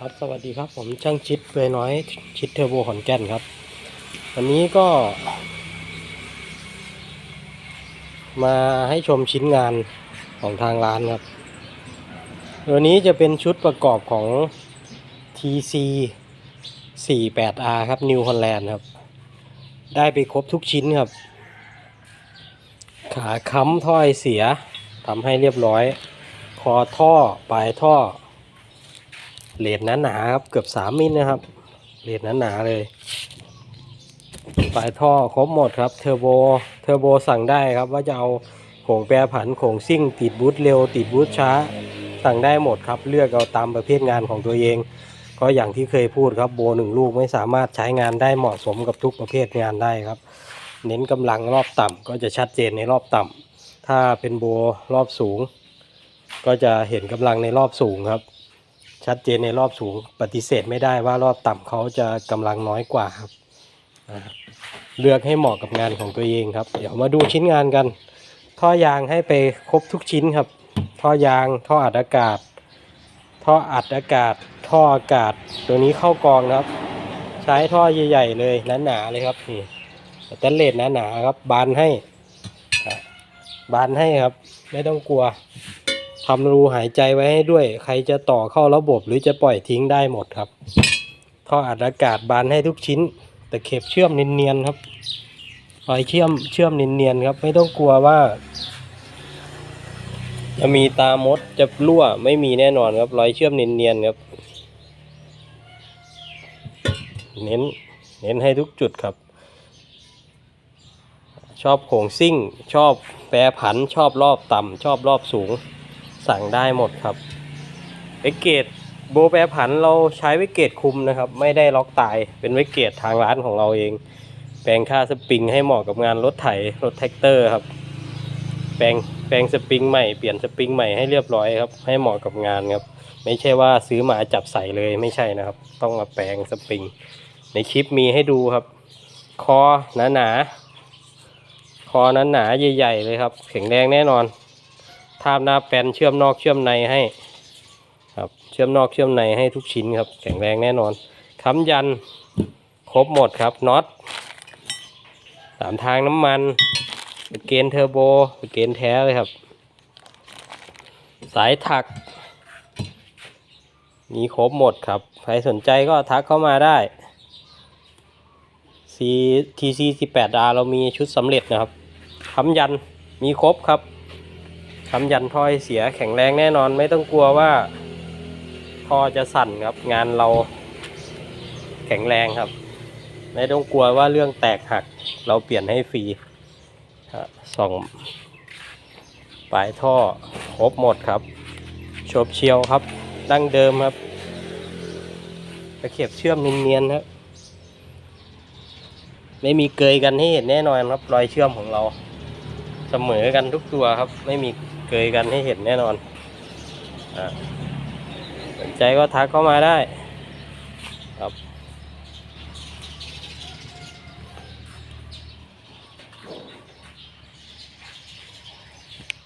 ครับสวัสดีครับผมช่างชิดเปยน้อยชิดเทอร์โบขอนแก่นครับ วันนี้ก็ มาให้ชมชิ้นงานของทางร้านครับตัวนี้จะเป็นชุดประกอบของ TC 48R ครับ New Holland ครับ ได้ไปครบทุกชิ้นครับ ขาค้ำถ้อยเสียทำให้เรียบร้อย คอท่อ ปลายท่อ เลดหนาๆครับเกือบสามมิลนะครับเลดหนาๆเลยปลายท่อครบหมดครับเทอร์โบเทอร์โบสั่งได้ครับว่าจะเอาโขงแปรผันโขงซิ่ง ติดบูทเร็ว ติดบูทช้า สั่งได้หมดครับ เลือกเอาตามประเภทงานของตัวเอง ก็อย่างที่เคยพูดครับโบหนึ่งลูกไม่สามารถใช้งานได้เหมาะสมกับทุกประเภทงานได้ครับ เน้นกำลังรอบต่ำก็จะชัดเจนในรอบต่ำถ้าเป็นโบรอบสูง ก็จะเห็นกำลังในรอบสูงครับ ชัดเจนในรอบสูงปฏิเสธไม่ได้ว่ารอบต่ำเขาจะกำลังน้อยกว่าครับเลือกให้เหมาะกับงานของตัวเองครับ เดี๋ยวมาดูชิ้นงานกัน ท่อยางให้ไปครบทุกชิ้นครับ ท่อยางท่ออัดอากาศ ท่ออัดอากาศ ท่ออากาศ ตัวนี้เข้ากองนะครับ ใช้ท่อใหญ่ๆเลยหนาๆเลยครับนี่แตนเลสหนาๆครับ บานให้ บานให้ครับ ไม่ต้องกลัว ทำรูหายใจไว้ให้ด้วย ใครจะต่อเข้าระบบหรือจะปล่อยทิ้งได้หมดครับ ท่ออัดอากาศบานให้ทุกชิ้น แต่เข็บเชื่อมเนียนๆครับรอยเชื่อมเชื่อมเนียนๆครับ ไม่ต้องกลัวว่า จะมีตามดจะรั่วไม่มีแน่นอนครับรอยเชื่อมเนียนๆครับ เน้นเน้นให้ทุกจุดครับ ชอบโขงซิ่ง ชอบแปรผันชอบรอบต่ำชอบรอบสูง สั่งได้หมดครับเวกเกตโบแปรผันเราใช้เวกเกตคุมนะครับ ไม่ได้ล็อกตายเป็นเวกเกตทางร้านของเราเอง แปลงค่าสปริงให้เหมาะกับงานรถไถรถแท็กเตอร์ครับ แปลงแปลงสปริงใหม่เปลี่ยนสปริงใหม่ให้เรียบร้อยครับ ให้เหมาะกับงานครับ ไม่ใช่ว่าซื้อมาจับใส่เลยไม่ใช่นะครับ ต้องมาแปลงสปริง ในคลิปมีให้ดูครับ คอหนาหนาๆคอหนาหนาๆใหญ่ ๆ เลยครับแข็งแรงแน่นอน ทาบหน้าแปนเชื่อมนอกเชื่อมในให้ครับเชื่อมนอกเชื่อมในให้ทุกชิ้นครับแข็งแรงแน่นอนค้ำยันครบหมดครับน็อตสามทางน้ำมันเกณฑ์เทอร์โบเป็นเกณฑ์แท้เลยครับ สายถักมีครบหมดครับ ใครสนใจก็ทักเข้ามาได้ C TC 18 R เรามีชุดสำเร็จนะครับค้ำยันมีครบครับ ค้ำยันท่อให้เสียแข็งแรงแน่นอนไม่ต้องกลัวว่าท่อจะสั่นครับ งานเราแข็งแรงครับ ไม่ต้องกลัวว่าเรื่องแตกหัก เราเปลี่ยนให้ฟรีส่องปลายท่อครบหมดครับโฉบเชียวครับ ดั้งเดิมครับตะเข็บเชื่อมเนียนๆครับไม่มีเกยกันให้เห็นแน่นอนครับ รอยเชื่อมของเรา เสมอกันทุกตัวครับ ไม่มีเก เกยกันให้เห็นแน่นอนอาสนใจก็ทักเข้ามาได้ครับ